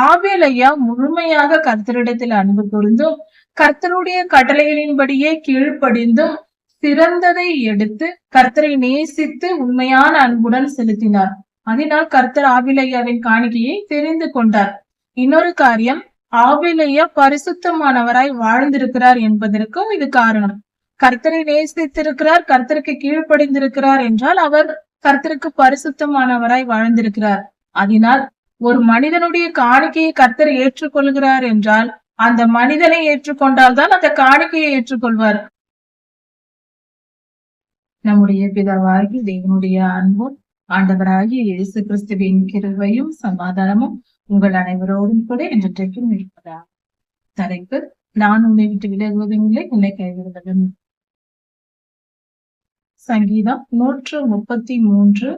ஆவேலையா முழுமையாக கர்த்தரிடத்தில் அன்பு கூர்ந்தும் கர்த்தருடைய கட்டளைகளின்படியே கீழ்ப்படிந்தும் சிறந்ததை எடுத்து கர்த்தரை நேசித்து உண்மையான அன்புடன் செலுத்தினார். அதனால் கர்த்தர் ஆவிலையாவின் காணிக்கையை தெரிந்து கொண்டார். இன்னொரு காரியம் ஆவிலையா பரிசுத்தமானவராய் வாழ்ந்திருக்கிறார் என்பதற்கும் இது காரணம். கர்த்தரை நேசித்திருக்கிறார் கர்த்தருக்கு கீழ்ப்படிந்திருக்கிறார் என்றால் அவர் கர்த்தருக்கு பரிசுத்தமானவராய் வாழ்ந்திருக்கிறார். அதனால் ஒரு மனிதனுடைய காணிக்கையை கர்த்தர் ஏற்றுக்கொள்கிறார் என்றால் அந்த மனிதனை ஏற்றுக்கொண்டால் தான் அந்த காணிக்கையை ஏற்றுக்கொள்வார். நம்முடைய பிதாவாகி தேவனுடைய அன்பும் ஆண்டவராகிய இயேசு கிறிஸ்துவின் கிருவையும் சமாதானமும் உங்கள் அனைவரோடும் கூட என்றைக்கும் இருப்பதா தலைப்பு நான் உன்னை விட்டு விலகுவதும் இல்லை உன்னை கைவிடுவதும் சங்கீதம் நூற்று முப்பத்தி மூன்று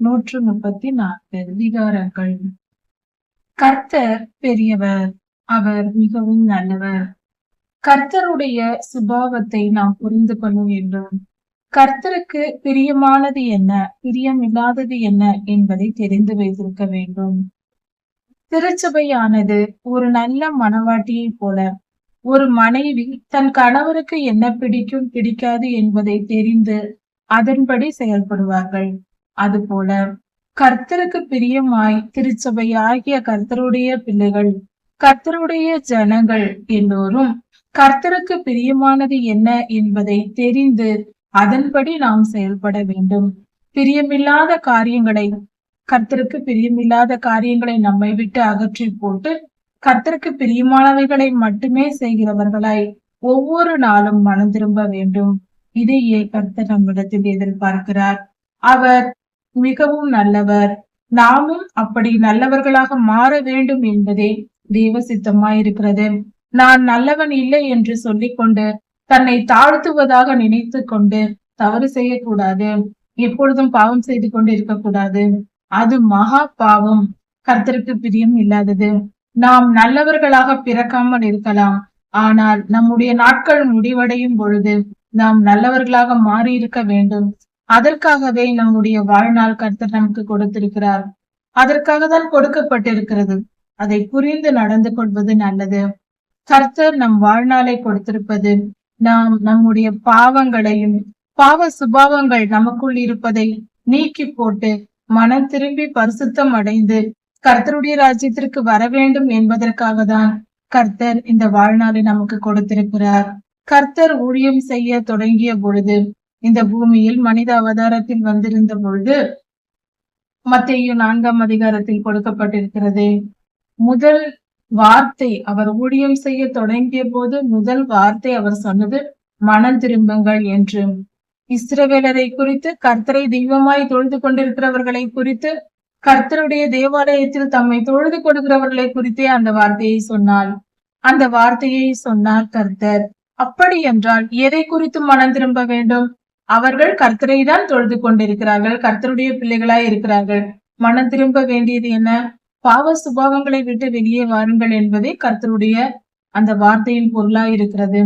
நூற்று முப்பத்தி நாற்பது விகாரங்கள் கர்த்தர் பெரியவர் அவர் மிகவும் நல்லவர். கர்த்தருடைய சுபாவத்தை நாம் புரிந்து கொள்ள வேண்டும். கர்த்தருக்கு பிரியமானது என்ன பிரியமில்லாதது என்ன என்பதை தெரிந்து வைத்திருக்க வேண்டும். திருச்சபையானது ஒரு நல்ல மனவாட்டியை போல ஒரு மனைவி தன் கணவருக்கு என்ன பிடிக்கும் பிடிக்காது என்பதை தெரிந்து அதன்படி செயல்படுவார்கள். அதுபோல கர்த்தருக்கு பிரியமாய் திருச்சபை ஆகிய கர்த்தருடைய பிள்ளைகள் கர்த்தருடைய ஜனங்கள் எல்லோரும் கர்த்தருக்கு பிரியமானது என்ன என்பதை தெரிந்து அதன்படி நாம் செயல்பட வேண்டும். பிரியமில்லாத காரியங்களை கர்த்தருக்கு பிரியமில்லாத காரியங்களை நம்மை விட்டு அகற்றி போட்டு கர்த்தருக்கு பிரியமானவைகளை மட்டுமே செய்கிறவர்களாய் ஒவ்வொரு நாளும் மனம் திரும்ப வேண்டும். இதையே கர்த்தர் நம்மிடத்தில் எதிர்பார்க்கிறார். அவர் மிகவும் நல்லவர். நாமும் அப்படி நல்லவர்களாக மாற வேண்டும் என்பதே தெய்வ சித்தமாயிருக்கிறது. நான் நல்லவன் இல்லை என்று சொல்லிக்கொண்டு தன்னை தாழ்த்துவதாக நினைத்து கொண்டு தவறு செய்யக்கூடாது. எப்பொழுதும் பாவம் செய்து கொண்டு இருக்கக்கூடாது அது மகா பாவம். கர்த்தருக்கு பிரியம் இல்லாதது. நாம் நல்லவர்களாக பிறக்காமல் இருக்கலாம். ஆனால் நம்முடைய நாட்கள் முடிவடையும் பொழுது நாம் நல்லவர்களாக மாறி இருக்க வேண்டும். அதற்காகவே நம்முடைய வாழ்நாள் கர்த்தர் நமக்கு கொடுத்திருக்கிறார். அதற்காக தான் கொடுக்கப்பட்டிருக்கிறது. அதை புரிந்து நடந்து கொள்வது நல்லது. கர்த்தர் நம் வாழ்நாளை கொடுத்திருப்பது நாம் நம்முடைய பாவங்களையும் பாவ சுபாவங்கள் நமக்குள் இருப்பதை நீக்கி போட்டு மனம் திரும்பி பரிசுத்தம் அடைந்து கர்த்தருடைய ராஜ்யத்திற்கு வர வேண்டும் என்பதற்காக தான் கர்த்தர் இந்த வாழ்நாளை நமக்கு கொடுத்திருக்கிறார். கர்த்தர் ஊழியம் செய்ய தொடங்கிய பொழுது இந்த பூமியில் மனித அவதாரத்தில் வந்திருந்த பொழுது மத்திய நான்காம் அதிகாரத்தில் கொடுக்கப்பட்டிருக்கிறது. முதல் வார்த்தை அவர் ஊழியம் செய்ய தொடங்கிய போது முதல் வார்த்தை அவர் சொன்னது மனம் திரும்புங்கள் என்று. இஸ்ரவேலரை குறித்து கர்த்தரை தெய்வமாய் தொழுது கொண்டிருக்கிறவர்களை குறித்து கர்த்தருடைய தேவாலயத்தில் தம்மை தொழுது கொடுக்கிறவர்களை குறித்தே அந்த வார்த்தையை சொன்னால் அந்த வார்த்தையை சொன்னார் கர்த்தர். அப்படி என்றால் எதை குறித்து மனம் திரும்ப வேண்டும்? அவர்கள் கர்த்தரை தான் தொழுது கொண்டிருக்கிறார்கள் கர்த்தருடைய பிள்ளைகளாய் இருக்கிறார்கள். மனம் திரும்ப வேண்டியது என்ன? பாவ சுபாவங்களை விட்டு வெளியே வாருங்கள் என்பதே கர்த்தருடைய அந்த வார்த்தையின் பொருளாய் இருக்கிறது.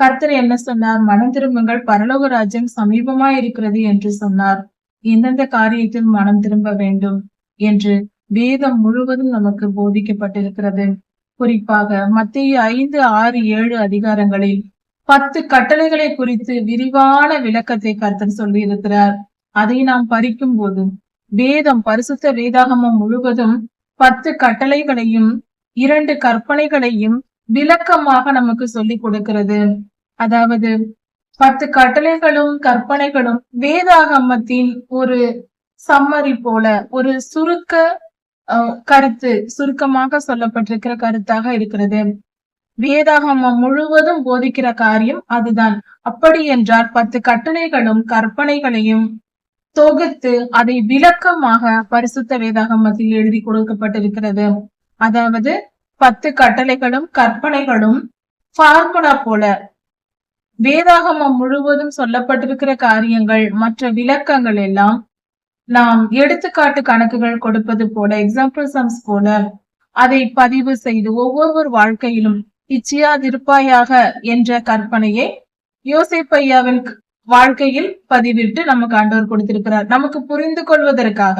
கர்த்தர் என்ன சொன்னார்? மனம் திரும்புங்கள் பரலோக ராஜ்யம் சமீபமா இருக்கிறது என்று சொன்னார். எந்தெந்த காரியத்தில் மனம் திரும்ப வேண்டும் என்று வேதம் முழுவதும் நமக்கு போதிக்கப்பட்டிருக்கிறது. குறிப்பாக மத்திய ஐந்து ஆறு ஏழு அதிகாரங்களில் பத்து கட்டளைகளை குறித்து விரிவான விளக்கத்தை கர்த்தர் சொல்லி இருக்கிறார். அதை நாம் பறிக்கும் போது வேதம் பரிசுத்த வேதாகமம் முழுவதும் பத்து கட்டளைகளையும் இரண்டு கற்பனைகளையும் விளக்கமாக நமக்கு சொல்லி கொடுக்கிறது. அதாவது பத்து கட்டளைகளும் கற்பனைகளும் வேதாகமத்தின் ஒரு சம்மரி போல ஒரு சுருக்க கருத்து சுருக்கமாக சொல்லப்பட்டிருக்கிற கருத்தாக இருக்கிறது. வேதாகமம் முழுவதும் போதிக்கிற காரியம் அதுதான். அப்படி என்றால் பத்து கட்டளைகளும் கற்பனைகளையும் தொகுத்து அதை விளக்கமாக பரிசுத்த வேதாகமத்தில் எழுதி கொடுக்கப்பட்டிருக்கிறது. அதாவது பத்து கட்டளைகளும் கற்பனைகளும் பார்முலா போல. வேதாகமம் முழுவதும் சொல்லப்பட்டிருக்கிற காரியங்கள் மற்ற விளக்கங்கள் எல்லாம் நாம் எடுத்துக்காட்டு கணக்குகள் கொடுப்பது போல எக்ஸாம்பிள் சம்ஸ் போல அதை பதிவு செய்து ஒவ்வொரு வாழ்க்கையிலும் இச்சியாதிருப்பாயாக என்ற கற்பனையை யோசிப்பையாவின் வாழ்க்கையில் பதிவிட்டு நமக்கு ஆண்டவர் கொடுத்திருக்கிறார். நமக்கு புரிந்து கொள்வதற்காக.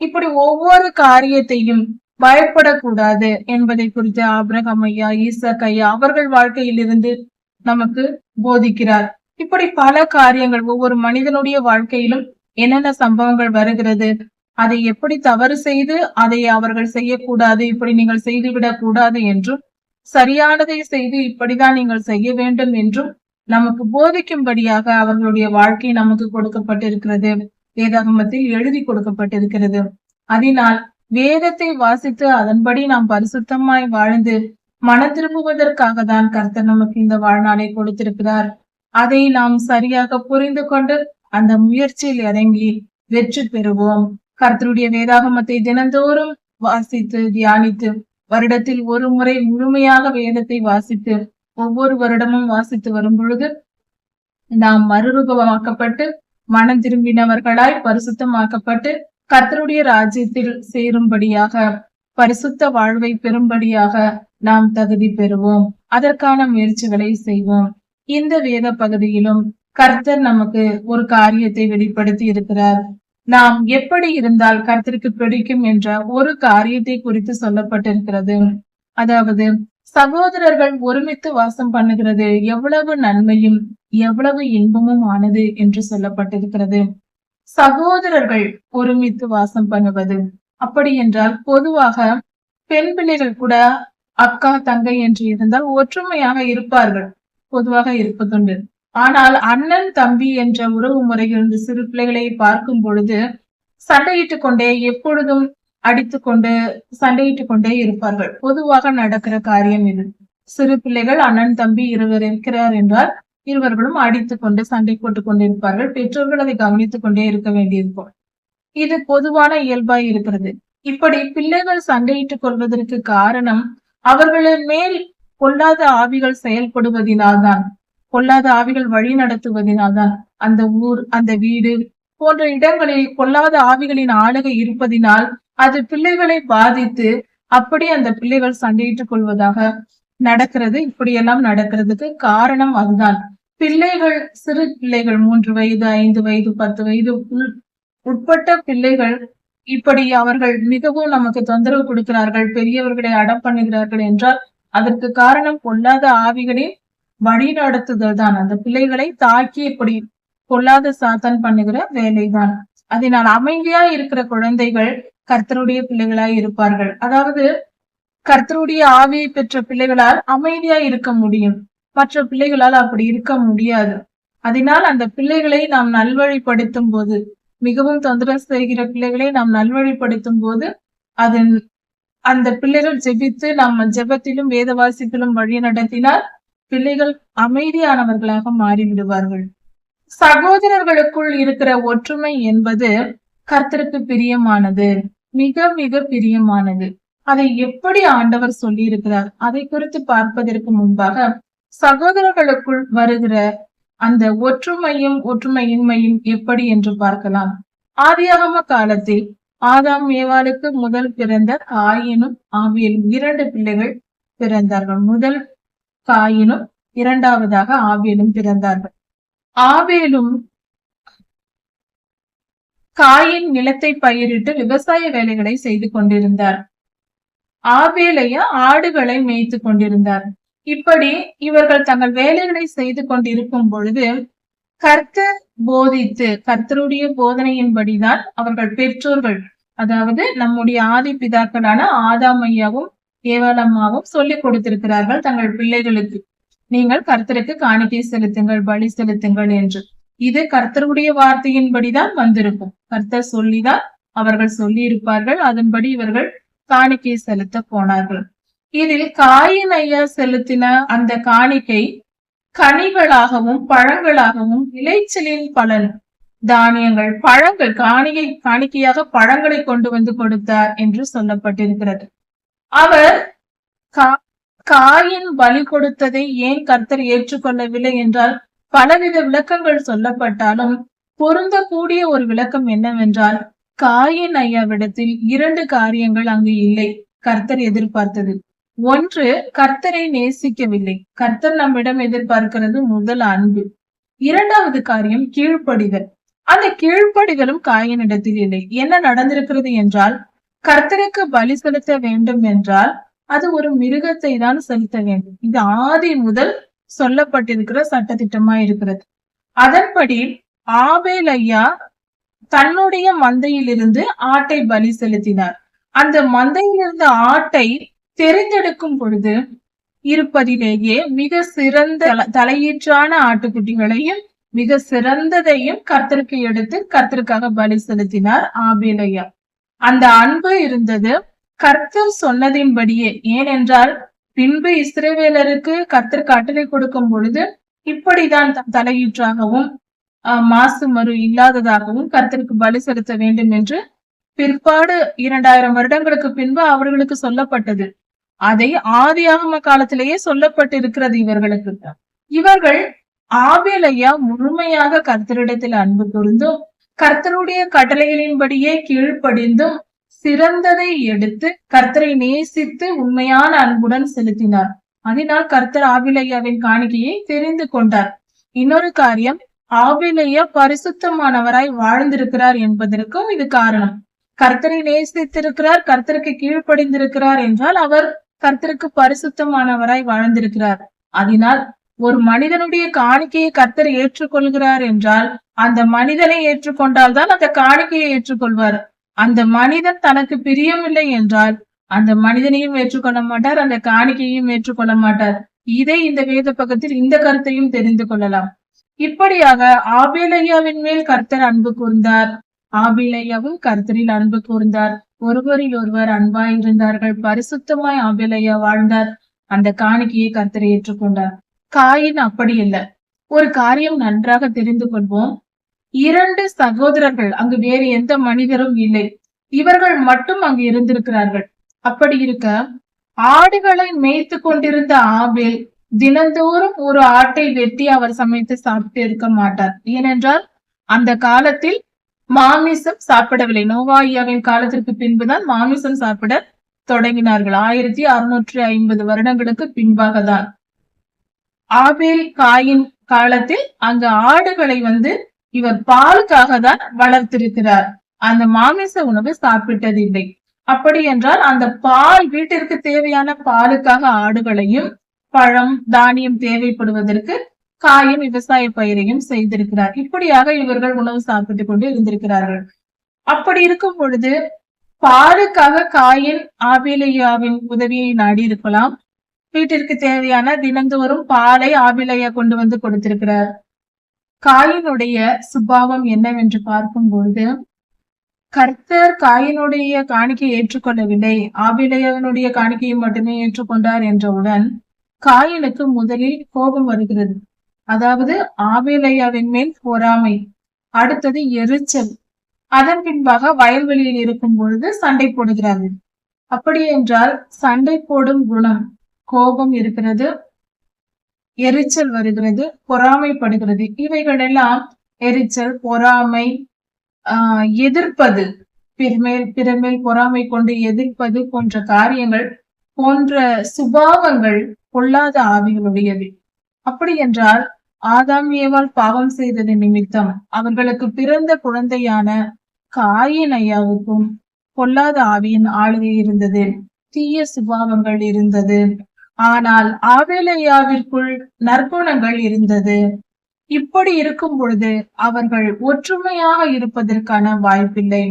இப்படி ஒவ்வொரு காரியத்தையும் பயப்படக்கூடாது என்பதை குறித்து ஆபிரகம் ஐயா ஈசக் ஐயா அவர்கள் வாழ்க்கையில் இருந்து நமக்கு போதிக்கிறார். இப்படி பல காரியங்கள் ஒவ்வொரு மனிதனுடைய வாழ்க்கையிலும் என்னென்ன சம்பவங்கள் வருகிறது அதை எப்படி தவறு செய்து அதை அவர்கள் செய்யக்கூடாது இப்படி நீங்கள் செய்துவிடக் கூடாது என்றும் சரியானதை செய்து இப்படிதான் நீங்கள் செய்ய வேண்டும் என்றும் நமக்கு போதிக்கும்படியாக அவர்களுடைய வாழ்க்கை நமக்கு கொடுக்கப்பட்டிருக்கிறது. வேதாகமத்தில் எழுதி கொடுக்கப்பட்டிருக்கிறது. அதனால் வேதத்தை வாசித்து அதன்படி நாம் பரிசுத்தமாய் வாழ்ந்து மன திரும்புவதற்காக தான் கர்த்தர் நமக்கு இந்த வாழ்நாளை கொடுத்திருக்கிறார். அதை நாம் சரியாக புரிந்து கொண்டு அந்த முயற்சியில் இறங்கி வெற்றி பெறுவோம். கர்த்தருடைய வேதாகமத்தை தினந்தோறும் வாசித்து தியானித்து வருடத்தில் ஒரு முறை முழுமையாக வேதத்தை வாசித்து ஒவ்வொரு வருடமும் வாசித்து வரும் பொழுது நாம் மறுரூபமாக்கப்பட்டு மனம் திரும்பினவர்களாய் பரிசுத்தமாக்கப்பட்டு கர்த்தருடைய ராஜ்யத்தில் சேரும்படியாக பரிசுத்த வாழ்வை பெறும்படியாக நாம் தகுதி பெறுவோம். அதற்கான முயற்சிகளை செய்வோம். இந்த வேத பகுதியிலும் கர்த்தர் நமக்கு ஒரு காரியத்தை வெளிப்படுத்தி இருக்கிறார். நாம் எப்படி இருந்தால் கருத்திற்கு பிடிக்கும் என்ற ஒரு காரியத்தை குறித்து சொல்லப்பட்டிருக்கிறது. அதாவது சகோதரர்கள் ஒருமித்து வாசம் பண்ணுகிறது எவ்வளவு நன்மையும் எவ்வளவு இன்பமும் ஆனது என்று சொல்லப்பட்டிருக்கிறது. சகோதரர்கள் ஒருமித்து வாசம் பண்ணுவது அப்படி என்றால் பொதுவாக பெண் பிள்ளைகள் கூட அக்கா தங்கை என்று இருந்தால் ஒற்றுமையாக இருப்பார்கள். பொதுவாக இருப்பதுண்டு. ஆனால் அண்ணன் தம்பி என்ற உறவு முறையிலிருந்து சிறு பிள்ளைகளை பார்க்கும் பொழுது சண்டையிட்டுக் கொண்டே எப்பொழுதும் அடித்துக் கொண்டு சண்டையிட்டுக் கொண்டே இருப்பார்கள். பொதுவாக நடக்கிற காரியம் இது. சிறு பிள்ளைகள் அண்ணன் தம்பி இருவர் இருக்கிறார் என்றால் இருவர்களும் அடித்துக் கொண்டு சண்டை போட்டுக் கொண்டிருப்பார்கள். பெற்றோர்கள் அதை கவனித்துக் கொண்டே இருக்க வேண்டியிருக்கும் இது பொதுவான இயல்பாய் இருக்கிறது. இப்படி பிள்ளைகள் சண்டையிட்டுக் கொள்வதற்கு காரணம் அவர்களின் மேல் கொள்ளாத ஆவிகள் செயல்படுவதினால்தான். பொல்லாத ஆவிகள் வழி நடத்துவதினால்தான் அந்த ஊர் அந்த வீடு போன்ற இடங்களில் பொல்லாத ஆவிகளின் ஆளுகை இருப்பதினால் அது பிள்ளைகளை பாதித்து அப்படி அந்த பிள்ளைகள் சண்டையிட்டுக் கொள்வதாக நடக்கிறது. இப்படியெல்லாம் நடக்கிறதுக்கு காரணம் அதுதான். பிள்ளைகள் சிறு பிள்ளைகள் மூன்று வயது ஐந்து வயது பத்து வயது உட்பட்ட பிள்ளைகள் இப்படி அவர்கள் மிகவும் நமக்கு தொந்தரவு கொடுக்கிறார்கள். பெரியவர்களை அடம் பண்ணுகிறார்கள் என்றால் அதற்கு காரணம் பொல்லாத ஆவிகளின் வழி நடத்துதல் தான் அந்த பிள்ளைகளை தாக்கி இப்படி பொல்லாத சாத்தன் பண்ணுகிற வேலைதான். அதனால் அமைதியா இருக்கிற குழந்தைகள் கர்த்தருடைய பிள்ளைகளாய் இருப்பார்கள். அதாவது கர்த்தருடைய ஆவியை பெற்ற பிள்ளைகளால் அமைதியா இருக்க முடியும். மற்ற பிள்ளைகளால் அப்படி இருக்க முடியாது. அதனால் அந்த பிள்ளைகளை நாம் நல்வழிப்படுத்தும் போது மிகவும் தொந்தரவு செய்கிற பிள்ளைகளை நாம் நல்வழிப்படுத்தும் போது அதன் அந்த பிள்ளைகள் ஜெபித்து நாம் ஜெபத்திலும் வேத வாசிப்பிலும் வழி நடத்தினால் பிள்ளைகள் அமைதியானவர்களாக மாறிவிடுவார்கள். சகோதரர்களுக்குள் இருக்கிற ஒற்றுமை என்பது கர்த்தருக்கு பிரியமானது மிக மிக பிரியமானது. அதை எப்படி ஆண்டவர் சொல்லி இருக்கிறார் அதை குறித்து பார்ப்பதற்கு முன்பாக சகோதரர்களுக்குள் வருகிற அந்த ஒற்றுமையும் ஒற்றுமையின்மையும் எப்படி என்று பார்க்கலாம். ஆதியாகம காலத்தில் ஆதாம் ஏவாளுக்கு முதல் பிறந்த ஆயினும் ஆவியலும் இரண்டு பிள்ளைகள் பிறந்தார்கள். முதல் காயினும் இரண்டாவதாக ஆவியலும் பிறந்தார்கள். ஆவேலும் காயின் நிலத்தை பயிரிட்டு விவசாய வேலைகளை செய்து கொண்டிருந்தார். ஆவேலைய ஆடுகளை மேய்த்து கொண்டிருந்தார். இப்படி இவர்கள் தங்கள் வேலைகளை செய்து கொண்டிருக்கும் பொழுது கர்த்தர் போதித்து கர்த்தருடைய போதனையின்படிதான் அவர்கள் பெற்றோர்கள் அதாவது நம்முடைய ஆதி பிதாக்களான ஆதாமையாவும் கேவலமாகவும் சொல்லிக் கொடுத்திருக்கிறார்கள் தங்கள் பிள்ளைகளுக்கு. நீங்கள் கர்த்தருக்கு காணிக்கை செலுத்துங்கள் பலி செலுத்துங்கள் என்று. இது கர்த்தருடைய வார்த்தையின்படிதான் வந்திருக்கும். கர்த்தர் சொல்லிதான் அவர்கள் சொல்லி இருப்பார்கள் அதன்படி இவர்கள் காணிக்கை செலுத்த போனார்கள். இதில் காயின் ஐயா செலுத்தின அந்த காணிக்கை கனிகளாகவும் பழங்களாகவும் விளைச்சலின் பலன் தானியங்கள் பழங்கள் காணிகை காணிக்கையாக பழங்களை கொண்டு வந்து கொடுத்தார் என்று சொல்லப்பட்டிருக்கிறது. அவர் காயின் பலி கொடுத்ததை ஏன் கர்த்தர் ஏற்றுக்கொள்ளவில்லை என்றால் பலவித விளக்கங்கள் சொல்லப்பட்டாலும் பொருந்தக்கூடிய ஒரு விளக்கம் என்னவென்றால் காயின் ஐயாவிடத்தில் இரண்டு காரியங்கள் அங்கு இல்லை கர்த்தர் எதிர்பார்த்தது. ஒன்று கர்த்தரை நேசிக்கவில்லை. கர்த்தர் நம்மிடம் எதிர்பார்க்கிறது முதல் அன்பு. இரண்டாவது காரியம் கீழ்ப்படிதல். அந்த கீழ்ப்படிதலும் காயினிடத்தில் இல்லை. என்ன நடந்திருக்கிறது என்றால் கர்த்தருக்கு பலி செலுத்த வேண்டும் என்றால் அது ஒரு மிருகத்தை தான் செலுத்த வேண்டும். இது ஆதி முதல் சொல்லப்பட்டிருக்கிற சட்டத்திட்டமா இருக்கிறது. அதன்படி ஆபேல் ஐயா தன்னுடைய மந்தையிலிருந்து ஆட்டை பலி செலுத்தினார். அந்த மந்தையிலிருந்து ஆட்டை தெரிந்தெடுக்கும் பொழுது இருப்பதிலேயே மிக சிறந்த தலையீற்றான ஆட்டுக்குட்டிகளையும் மிக சிறந்ததையும் கர்த்தருக்கு எடுத்து கர்த்தருக்காக பலி செலுத்தினார் ஆபேலையா அந்த அன்பு இருந்தது. கர்த்தர் சொன்னதின்படியே. ஏனென்றால் பின்பு இஸ்ரேவேலருக்கு கர்த்தர் கட்டளை கொடுக்கும் பொழுது இப்படிதான் தலையீற்றாகவும் மாசு மறு இல்லாததாகவும் கர்த்தருக்கு பலி செலுத்த வேண்டும் என்று பிற்பாடு இரண்டாயிரம் வருடங்களுக்கு பின்பு அவர்களுக்கு சொல்லப்பட்டது. அதை ஆதியாகம காலத்திலேயே சொல்லப்பட்டிருக்கிறது இவர்களுக்கு. இவர்கள் ஆபேலையா முழுமையாக கர்த்தரிடத்தில் அன்பு கூர்ந்தும் கர்த்தருடைய கட்டளைகளின்படியே கீழ்ப்படிந்தும் சிறந்ததை எடுத்து கர்த்தரை நேசித்து உண்மையான அன்புடன் செலுத்தினார். அதனால் கர்த்தர் ஆபிலையாவின் காணிக்கையை தெரிந்து கொண்டார். இன்னொரு காரியம் ஆபிலையா பரிசுத்தமானவராய் வாழ்ந்திருக்கிறார் என்பதற்கும் இது காரணம். கர்த்தரை நேசித்திருக்கிறார் கர்த்தருக்கு கீழ்ப்படிந்திருக்கிறார் என்றால் அவர் கர்த்தருக்கு பரிசுத்தமானவராய் வாழ்ந்திருக்கிறார். அதனால் ஒரு மனிதனுடைய காணிக்கையை கர்த்தர் ஏற்றுக்கொள்கிறார் என்றால் அந்த மனிதனை ஏற்றுக்கொண்டால் தான் அந்த காணிக்கையை ஏற்றுக்கொள்வார். அந்த மனிதன் தனக்கு பிரியமில்லை என்றால் அந்த மனிதனையும் ஏற்றுக்கொள்ள மாட்டார் அந்த காணிக்கையும் ஏற்றுக்கொள்ள மாட்டார். இதை இந்த வேத பக்கத்தில் இந்த கருத்தையும் தெரிந்து கொள்ளலாம். இப்படியாக ஆபேலையாவின் மேல் கர்த்தர் அன்பு கூர்ந்தார். ஆபிலையாவும் கர்த்தரில் அன்பு கூர்ந்தார். ஒருவரில் ஒருவர் அன்பாய் இருந்தார்கள். பரிசுத்தமாய் ஆபிலையா வாழ்ந்தார். அந்த காணிக்கையை கர்த்தர் ஏற்றுக்கொண்டார். காயின் அப்படி இல்லை. ஒரு காரியம் நன்றாக தெரிந்து கொள்வோம். இரண்டு சகோதரர்கள் அங்கு வேறு எந்த மனிதரும் இல்லை. இவர்கள் மட்டும் அங்கு இருந்திருக்கிறார்கள். அப்படி இருக்க ஆடுகளை மேய்த்து கொண்டிருந்த ஆபேல் தினந்தோறும் ஒரு ஆட்டை வெட்டி அவர் சமைத்து சாப்பிட்டு இருக்க மாட்டார். ஏனென்றால் அந்த காலத்தில் மாமிசம் சாப்பிடவில்லை. நோவாயியாவின் காலத்திற்கு பின்புதான் மாமிசம் சாப்பிட தொடங்கினார்கள். ஆயிரத்தி அறுநூற்றி ஐம்பது வருடங்களுக்கு பின்பாக தான் ஆபேல் காயின் காலத்தில் அங்கு ஆடுகளை வந்து இவர் பாலுக்காக தான் வளர்த்திருக்கிறார். அந்த மாமிச உணவு சாப்பிட்டதில்லை அப்படி என்றால் அந்த பால் வீட்டிற்கு தேவையான பாலுக்காக ஆடுகளையும் பழம் தானியம் தேவைப்படுவதற்கு காயும் விவசாய பயிரையும் செய்திருக்கிறார். இப்படியாக இவர்கள் உணவு சாப்பிட்டுக் கொண்டு இருந்திருக்கிறார்கள். அப்படி இருக்கும் பொழுது பாலுக்காக காயின் ஆபிலையாவின் உதவியை நாடி இருக்கலாம். வீட்டிற்கு தேவையான தினந்தோறும் பாலை ஆபிலையா கொண்டு வந்து கொடுத்திருக்கிறார். காயினுடைய சுபாவம் என்னவென்று பார்க்கும் பொழுது கர்த்தர் காயினுடைய காணிக்கை ஏற்றுக்கொள்ளவில்லை. ஆபிலையாவினுடைய காணிக்கையை மட்டுமே ஏற்றுக்கொண்டார் என்றவுடன் காயினுக்கு முதலில் கோபம் வருகிறது. அதாவது ஆபிலையாவின் மேல் பொறாமை அடுத்தது எரிச்சல். அதன் பின்பாக வயல்வெளியில் இருக்கும் பொழுது சண்டை போடுகிறார்கள். அப்படி என்றால் சண்டை போடும் குணம் கோபம் இருக்கிறது எரிச்சல் வருகிறது பொறாமைப்படுகிறது. இவைகள் எல்லாம் எரிச்சல் பொறாமை ஆஹ் எதிர்ப்பது பிறமேல் பிறமேல் பொறாமை கொண்டு எதிர்ப்பது போன்ற காரியங்கள் போன்ற சுபாவங்கள் பொல்லாத ஆவிகளுடையது. அப்படி என்றால் ஆதாம் ஏவால் பாவம் செய்தது நிமித்தம் அவர்களுக்கு பிறந்த குழந்தையான காயின் ஐயாவுக்கும் பொல்லாத ஆவியின் ஆளுகை இருந்தது. தீய சுபாவங்கள் இருந்தது. ஆனால் ஆவேலையாவிற்குள் நற்குணங்கள் இருந்தது. இப்படி இருக்கும் பொழுது அவர்கள் ஒற்றுமையாக இருப்பதற்கான வாய்ப்பில்லை.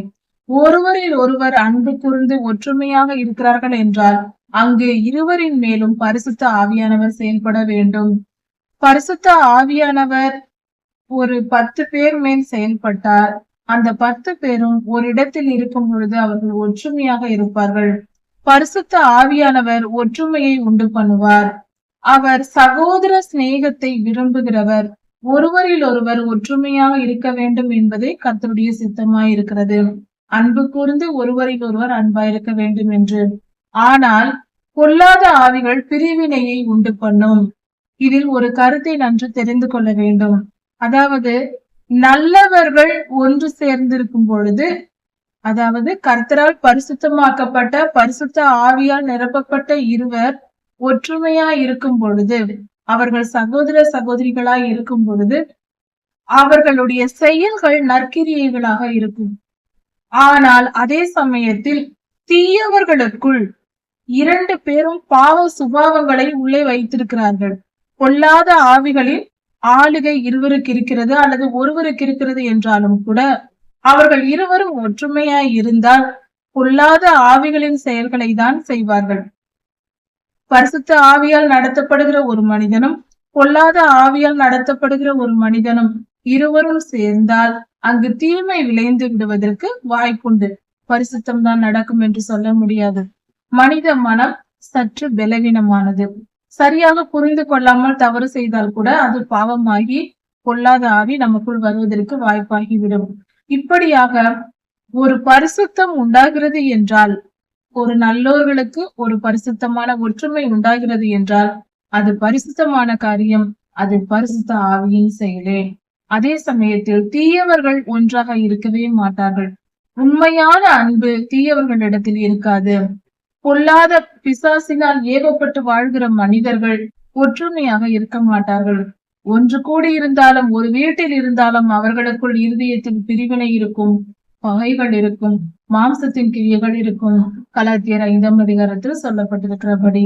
ஒருவரில் ஒருவர் அன்பு கூர்ந்து ஒற்றுமையாக இருக்கிறார்கள் என்றால் அங்கு இருவரின் மேலும் பரிசுத்த ஆவியானவர் செயல்பட வேண்டும். பரிசுத்த ஆவியானவர் ஒரு பத்து பேர் மேல் செயல்பட்டார். அந்த பத்து பேரும் ஒரு இடத்தில் இருக்கும் பொழுது அவர்கள் ஒற்றுமையாக இருப்பார்கள். பரிசுத்த ஆவியானவர் ஒற்றுமையை உண்டு பண்ணுவார். அவர் சகோதர சிநேகத்தை விரும்புகிறவர். ஒருவரில் ஒருவர் ஒற்றுமையாக இருக்க வேண்டும் என்பதே கத்தருடைய சித்தமாய் இருக்கிறது அன்பு கூர்ந்து ஒருவரில் ஒருவர் அன்பாய் இருக்க வேண்டும் என்று. ஆனால் பொல்லாத ஆவிகள் பிரிவினையை உண்டு பண்ணும். இதில் ஒரு கருத்தை நன்று தெரிந்து கொள்ள வேண்டும். அதாவது நல்லவர்கள் ஒன்று சேர்ந்திருக்கும் பொழுது அதாவது கர்த்தரால் பரிசுத்தமாக்கப்பட்ட பரிசுத்த ஆவியால் நிரப்பப்பட்ட இருவர் ஒற்றுமையா இருக்கும் பொழுது அவர்கள் சகோதர சகோதரிகளாய் இருக்கும் பொழுது அவர்களுடைய செயல்கள் நற்கிரியைகளாக இருக்கும். ஆனால் அதே சமயத்தில் தீயவர்களுக்குள் இரண்டு பேரும் பாவ சுபாவங்களை உள்ளே வைத்திருக்கிறார்கள். பொல்லாத ஆவிகளின் ஆளுகை இருவருக்கு இருக்கிறது அல்லது ஒருவருக்கு இருக்கிறது என்றாலும் கூட அவர்கள் இருவரும் ஒற்றுமையாய் இருந்தால் பொல்லாத ஆவிகளின் செயல்களை தான் செய்வார்கள். பரிசுத்த ஆவியால் நடத்தப்படுகிற ஒரு மனிதனும் பொல்லாத ஆவியால் நடத்தப்படுகிற ஒரு மனிதனும் இருவரும் சேர்ந்தால் அங்கு தீமை விளைந்து விடுவதற்கு வாய்ப்புண்டு. பரிசுத்தம் தான் நடக்கும் என்று சொல்ல முடியாது. மனித மனம் சற்று பலவீனமானது. சரியாக புரிந்து கொள்ளாமல் தவறு செய்தால் கூட அது பாவமாகி பொல்லாத ஆவி நமக்குள் வருவதற்கு வாய்ப்பாகிவிடும். இப்படியாக ஒரு பரிசுத்தம் உண்டாகிறது என்றால் ஒரு நல்லோர்களுக்கு ஒரு பரிசுத்தமான ஒற்றுமை உண்டாகிறது என்றால் அது பரிசுத்தமான காரியம் அது பரிசுத்த ஆவியின் செயலே. அதே சமயத்தில் தீயவர்கள் ஒன்றாக இருக்கவே மாட்டார்கள். உண்மையான அன்பு தீயவர்களிடத்தில் இருக்காது. பொல்லாத பிசாசினால் ஏவப்பட்டு வாழ்கிற மனிதர்கள் ஒற்றுமையாக இருக்க மாட்டார்கள். ஒன்று கூடி இருந்தாலும் ஒரு வீட்டில் இருந்தாலும் அவர்களுக்குள் இருதயத்தில் பிரிவினை இருக்கும் பகைகள் இருக்கும் மாம்சத்தின் கிரியைகள் இருக்கும். கலாத்தியர் ஐந்தாம் அதிகாரத்தில் சொல்லப்பட்டிருக்கிறபடி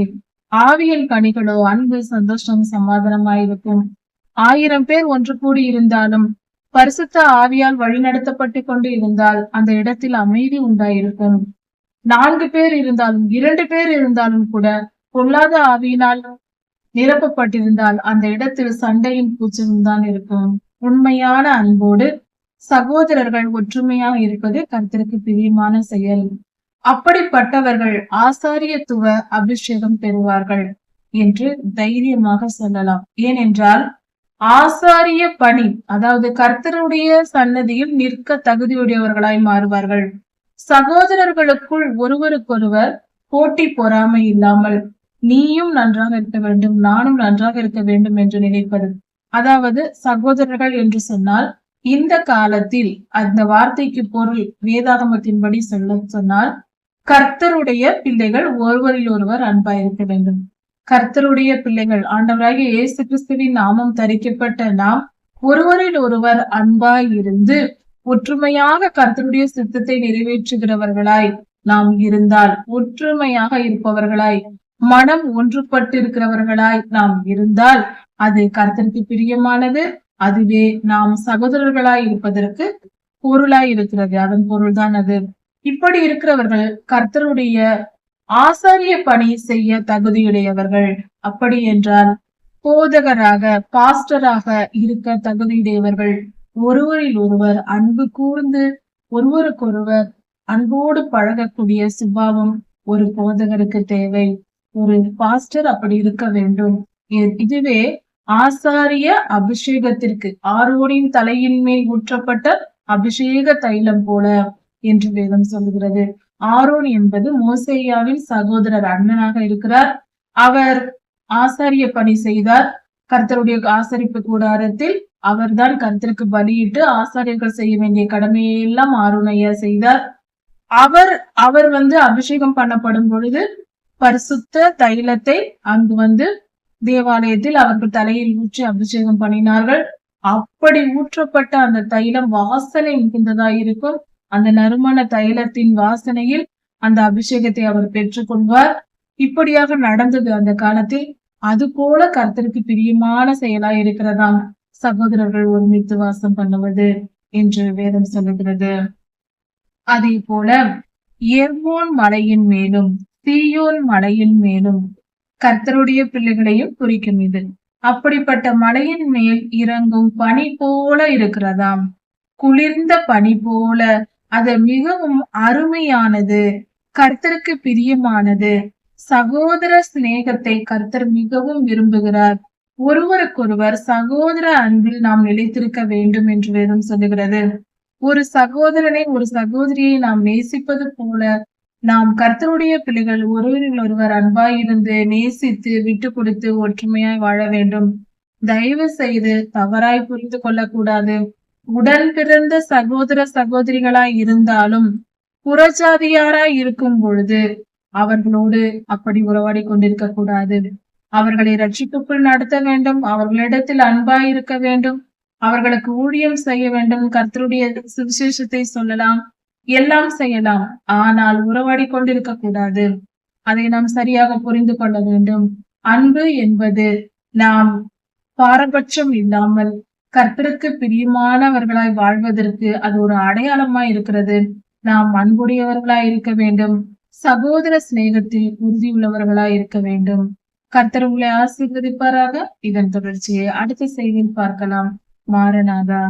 ஆவியல் கனிகளோ அன்பு சந்தோஷம் சமாதானமாயிருக்கும். ஆயிரம் பேர் ஒன்று கூடி இருந்தாலும் பரிசுத்த ஆவியால் வழிநடத்தப்பட்டு கொண்டு இருந்தால் அந்த இடத்தில் அமைதி உண்டாயிருக்கும். நான்கு பேர் இருந்தாலும் இரண்டு பேர் இருந்தாலும் கூட பொல்லாத ஆவியினால் நிரப்பப்பட்டிருந்தால் அந்த இடத்தில் சண்டையின் கூச்சலும் தான் இருக்கும். உண்மையான அன்போடு சகோதரர்கள் ஒற்றுமையாக இருப்பது கருத்திற்கு பிரியமான செயல். அப்படிப்பட்டவர்கள் ஆசாரியத்துவ அபிஷேகம் பெறுவார்கள் என்று தைரியமாக சொல்லலாம். ஏனென்றால் ஆசாரிய பணி அதாவது கர்த்தருடைய சன்னதியில் நிற்க தகுதியுடையவர்களாய் மாறுவார்கள். சகோதரர்களுக்குள் ஒருவருக்கொருவர் போட்டி பொறாமை இல்லாமல் நீயும் நன்றாக இருக்க வேண்டும் நானும் நன்றாக இருக்க வேண்டும் என்று நினைப்பது. அதாவது சகோதரர்கள் என்று சொன்னால் இந்த காலத்தில் அந்த வார்த்தைக்கு பொருள் வேதாகமத்தின்படி சொல்ல சொன்னால் கர்த்தருடைய பிள்ளைகள் ஒருவரில் ஒருவர் அன்பா இருக்க வேண்டும். கர்த்தருடைய பிள்ளைகள் ஆண்டவராகிய இயேசு கிறிஸ்துவின் நாமம் தரிக்கப்பட்ட நாம் ஒருவரில் ஒருவர் அன்பாய் இருந்து ஒற்றுமையாக கர்த்தருடைய சித்தத்தை நிறைவேற்றுகிறவர்களாய் நாம் இருந்தால் ஒற்றுமையாக இருப்பவர்களாய் மனம் ஒன்றுபட்டிருக்கிறவர்களாய் நாம் இருந்தால் அது கர்த்தருக்கு பிரியமானது. அதுவே நாம் சகோதரர்களாய் இருப்பதற்கு பொருளாய் இருக்கிறது. அதன் பொருள்தான் அது. இப்படி இருக்கிறவர்கள் கர்த்தருடைய ஆசாரிய பணி செய்ய தகுதியுடையவர்கள். அப்படி என்றால் போதகராக பாஸ்டராக இருக்க தகுதியுடையவர்கள். ஒருவரில் ஒருவர் அன்பு கூர்ந்து ஒருவருக்கொருவர் அன்போடு பழகக்கூடிய சுபாவம் ஒரு போதகருக்கு தேவை. ஒரு பாஸ்டர் அப்படி இருக்க வேண்டும். இதுவே ஆசாரிய அபிஷேகத்திற்கு ஆரோனின் தலையின் மேல் ஊற்றப்பட்ட அபிஷேக தைலம் போல என்று வேதம் சொல்லுகிறது. ஆரோன் என்பது மோசையாவின் சகோதரர் அண்ணனாக இருக்கிறார். அவர் ஆசாரிய பணி செய்தார். கர்த்தருடைய ஆசரிப்பு கூடாரத்தில் அவர்தான் கர்த்தருக்கு பலியிட்டு ஆசாரியர்கள் செய்ய வேண்டிய கடமையை எல்லாம் ஆரோனையா செய்தார். அவர் அவர் வந்து அபிஷேகம் பண்ணப்படும் பொழுது பரிசுத்த தைலத்தை அங்கு வந்து தேவாலயத்தில் அவர்கள் தலையில் ஊற்றி அபிஷேகம் பண்ணினார்கள். அப்படி ஊற்றப்பட்ட அந்த தைலம் வாசனை மிகுந்ததா இருக்கும். அந்த நறுமண தைலத்தின் வாசனையில் அந்த அபிஷேகத்தை அவர் பெற்றுக்கொள்வார் இப்படியாக நடந்தது அந்த காலத்தில். அது போல கர்த்தருக்கு பிரியமான செயலா இருக்கிறதா சகோதரர்கள் ஒருமித்து வாசம் பண்ணுவது என்று வேதம் சொல்லுகிறது. அதே போல எர்மோன் மலையின் மேலும் தீயோன் மலையின் மேலும் கர்த்தருடைய பிள்ளைகளையும் குறிக்கும் இது. அப்படிப்பட்ட மலையின் மேல் இறங்கும் பனி போல இருக்கிறதாம். குளிர்ந்த பனி போல அது மிகவும் அருமையானது கர்த்தருக்கு பிரியமானது. சகோதர சிநேகத்தை கர்த்தர் மிகவும் விரும்புகிறார். ஒருவருக்கொருவர் சகோதர அன்பில் நாம் நிலைத்திருக்க வேண்டும் என்று வேதம் சொல்லுகிறது. ஒரு சகோதரனை ஒரு சகோதரியை நாம் நேசிப்பது போல நாம் கர்த்தருடைய பிள்ளைகள் ஒருவரில் ஒருவர் அன்பாய் இருந்து நேசித்து விட்டு கொடுத்து ஒற்றுமையாய் வாழ வேண்டும். தயவு செய்து தவறாய் புரிந்து கொள்ளக்கூடாது. உடன் பிறந்த சகோதர சகோதரிகளாய் இருந்தாலும் புறஜாதியாராய் இருக்கும் பொழுது அவர்களோடு அப்படி உறவாடி கொண்டிருக்க கூடாது. அவர்களை ரட்சிப்புக்குள் நடத்த வேண்டும். அவர்களிடத்தில் அன்பாய் இருக்க வேண்டும். அவர்களுக்கு ஊழியம் செய்ய வேண்டும். கர்த்தருடைய சுவிசேஷத்தை சொல்லலாம். எல்லாம் செய்யலாம். ஆனால் உறவாடி கொண்டிருக்க கூடாது. அதை நாம் சரியாக புரிந்து கொள்ள வேண்டும். அன்பு என்பது நாம் பாரபட்சம் இல்லாமல் கர்த்தருக்கு பிரியமானவர்களாய் வாழ்வதற்கு அது ஒரு அடையாளமாய் இருக்கிறது. நாம் அன்புடையவர்களாய் இருக்க வேண்டும். சகோதர சிநேகத்தில் உறுதியுள்ளவர்களாய் இருக்க வேண்டும். கர்த்தர் உங்களை ஆசீர்வதிப்பாராக. இதன் தொடர்ச்சியை அடுத்த செய்தியில் பார்க்கலாம். மாறனாதா